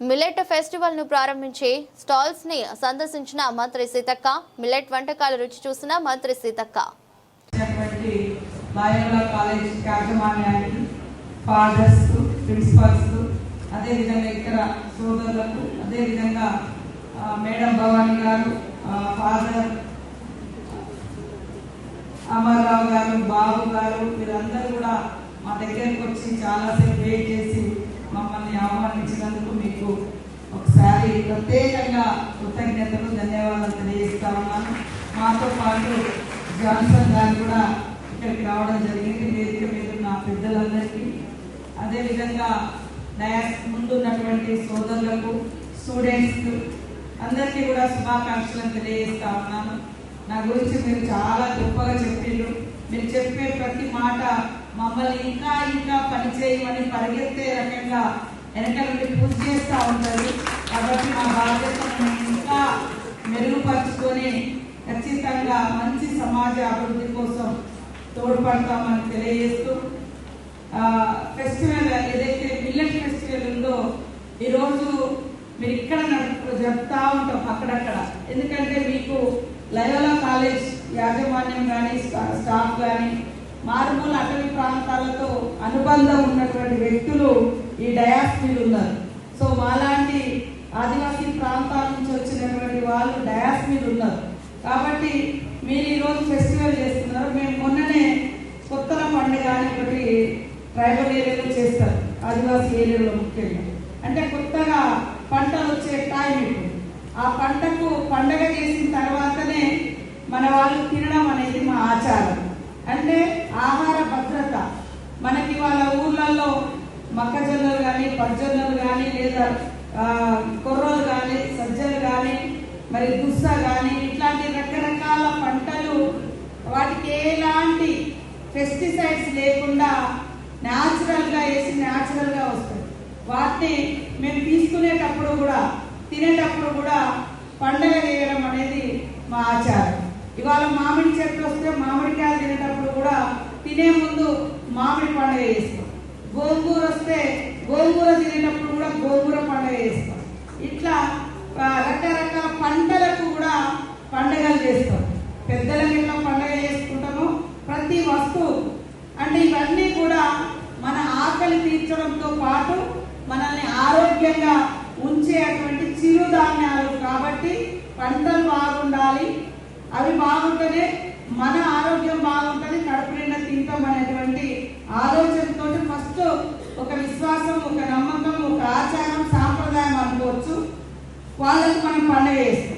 Millet ఫెస్టివల్ను ప్రారంభించి స్టాల్స్ని సందర్శించిన మంత్రి సీతక్క మిల్లెట్ వంటకాల రుచి చూసిన మంత్రి సీతక్క. కాలేజ్ యాజమాన్యానికి ఫాదర్స్ ప్రిన్సిపల్స్ అదేవిధంగా ఇక్కడ సోదరులకు అదేవిధంగా మేడం భవానీ గారు ఫాదర్ అమర్రావు గారు బాబు గారు వీరందరూ కూడా మా దగ్గరికి వచ్చి చాలాసేపు వెయిట్ చేసి మమ్మల్ని ఆహ్వానించినందుకు మీకు ఒకసారి ప్రత్యేకంగా కృతజ్ఞతలు ధన్యవాదాలు తెలియజేస్తా ఉన్నాను. మాతో పాటు జాన్సన్ గారు కూడా ఇక్కడికి రావడం జరిగింది. వేదిక మీద నా పెద్దలందరికీ. అదేవిధంగా డయాస్ ముందున్నటువంటి సోదరులకు స్టూడెంట్స్ అందరికీ కూడా శుభాకాంక్షలు తెలియజేస్తా ఉన్నాను. నా గురించి మీరు చాలా గొప్పగా చెప్పిండ్రు. మీరు చెప్పే ప్రతి మాట మమ్మల్ని ఇంకా ఇంకా పని చేయమని పరిగెత్తే రకంగా వెనక నుండి పూజ చేస్తూ ఉంటుంది. కాబట్టి మా బాధ్యతను ఇంకా మెరుగుపరుచుకొని ఖచ్చితంగా మంచి సమాజ అభివృద్ధి కోసం తోడ్పడతామని తెలియజేస్తూ ఫెస్టివల్ ఏదైతే మిల్లెట్ ఫెస్టివల్ ఉందో ఈరోజు మీరు ఇక్కడ నడుపు చెప్తా ఉంటాం అక్కడక్కడ. ఎందుకంటే మీకు లయోలా కాలేజ్ యాజమాన్యం కానీ స్టాఫ్ కానీ మారుమూల అటవీ ప్రాంతాలతో అనుబంధం ఉన్నటువంటి వ్యక్తులు ఈ డయాస్పీలు ఉన్నారు. సో మాలాంటి ఆదివాసీ ప్రాంతాల నుంచి వచ్చినటువంటి వాళ్ళు డయాస్పీలు ఉన్నారు. కాబట్టి మీరు ఈరోజు ఫెస్టివల్ చేస్తున్నారు. మేము మొన్ననే కొత్తల పండుగ అని ఒకటి ట్రైబల్ ఏరియాలో చేస్తారు. ఆదివాసీ ఏరియాలో ముఖ్యంగా. అంటే కొత్తగా పంటలు వచ్చే టైం ఇప్పుడు. ఆ పంటకు పండగ చేసిన తర్వాత మన వాళ్ళు తినడం అనేది మా ఆచారం అంటే ఆహార భద్రత మనకి వాళ్ళ ఊర్లలో మొక్కజొన్నలు కానీ పచ్చజొన్నలు కానీ లేదా కుర్రలు కొర్రలు కానీ సజ్జలు కానీ మరి గుస్స కానీ ఇట్లాంటి రకరకాల పంటలు వాటికి ఎలాంటి పెస్టిసైడ్స్ లేకుండా న్యాచురల్గా వేసి న్యాచురల్గా వస్తాయి. వాటిని మేము తీసుకునేటప్పుడు కూడా తినేటప్పుడు కూడా పండగ చేయడం అనేది మా ఆచారం. ఇవాళ మామిడి చెట్టు వస్తే మామిడికాయలు తినేటప్పుడు కూడా తినే ముందు మామిడి పండుగ చేస్తాం గోంగూర వస్తే గోంగూర తినేటప్పుడు కూడా గోంగూర పండుగ చేస్తాం. ఇట్లా రకరకాల పంటలకు కూడా పండుగలు చేస్తాం. పెద్దలకి మీద పండుగ చేసుకుంటాము ప్రతి వస్తువు. అంటే ఇవన్నీ కూడా మన ఆకలి తీర్చడంతో పాటు మనల్ని ఆరోగ్యంగా ఉంచేటువంటి చిరుధాన్యాలు. కాబట్టి పంటలు బాగుండాలి. అవి బాగుంటేనే మన ఆరోగ్యం బాగుంటుంది. cuales